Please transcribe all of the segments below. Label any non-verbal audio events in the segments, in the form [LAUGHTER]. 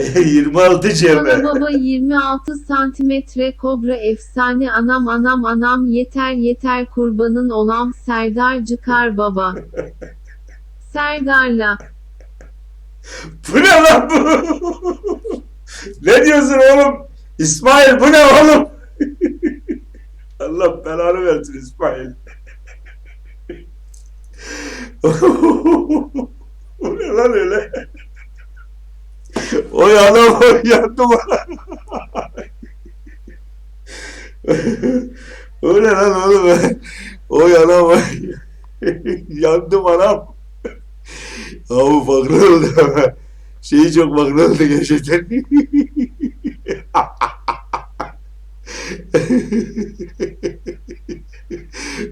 [LAUGHS] 26 Baba cebe. baba 26 santimetre kobra efsane anam anam anam yeter yeter kurbanın olam Serdar Cıkar baba. [LAUGHS] Serdar'la. Bu ne lan bu? [LAUGHS] ne diyorsun oğlum? İsmail bu ne oğlum? Allah belanı versin İsmail. bu ne lan öyle? Oy anam oy yandım Öyle lan oğlum. Oy anam oy. yandım anam. Abi farklı oldu. Şeyi çok farklı oldu gerçekten.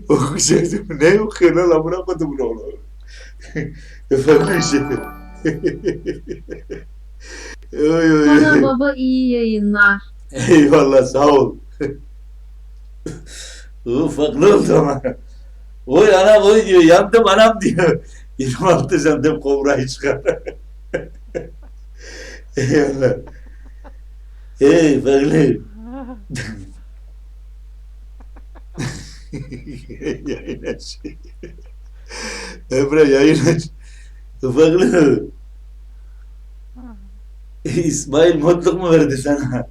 Okuyacaktım. Ne okuyor lan amına koydum bunu. Farklı bir şey. Oy oy. Sana baba iyi yayınlar. [LAUGHS] Eyvallah sağ ol. [LAUGHS] Oo, farklı oldu ama. Oy anam oy diyor. Yandım anam diyor. 26 santim kobrayı çıkar. [LAUGHS] Eyvallah. Hey farklı. yayın aç. Emre yayın aç. Farklı. İsmail modluk mu verdi sana?